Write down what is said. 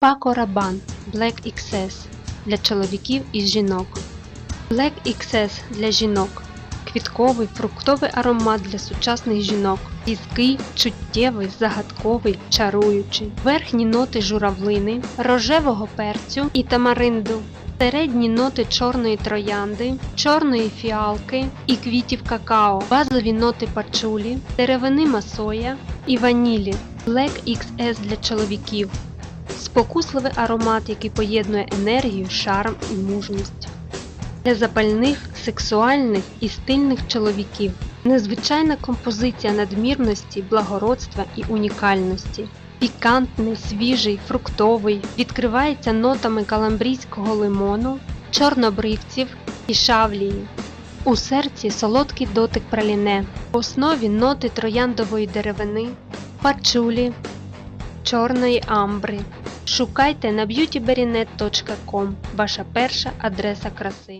Paco Rabanne Black XS для чоловіків і жінок. Black XS для жінок. Квітковий фруктовий аромат для сучасних жінок. Різкий, чуттєвий, загадковий, чаруючий. Верхні ноти журавлини, рожевого перцю і тамаринду. Середні ноти чорної троянди, чорної фіалки і квітів какао, базові ноти пачулі, деревини масоя і ванілі. Black XS для чоловіків. Спокусливий аромат, який поєднує енергію, шарм і мужність. Для запальних, сексуальних і стильних чоловіків. Незвичайна композиція надмірності, благородства і унікальності. Пікантний, свіжий, фруктовий, відкривається нотами каламбрійського лимону, чорнобривців і шавлії. У серці солодкий дотик праліне. В основі ноти трояндової деревини, пачулі, чорної амбри. Шукайте на beautyberrynet.com – ваша перша адреса краси.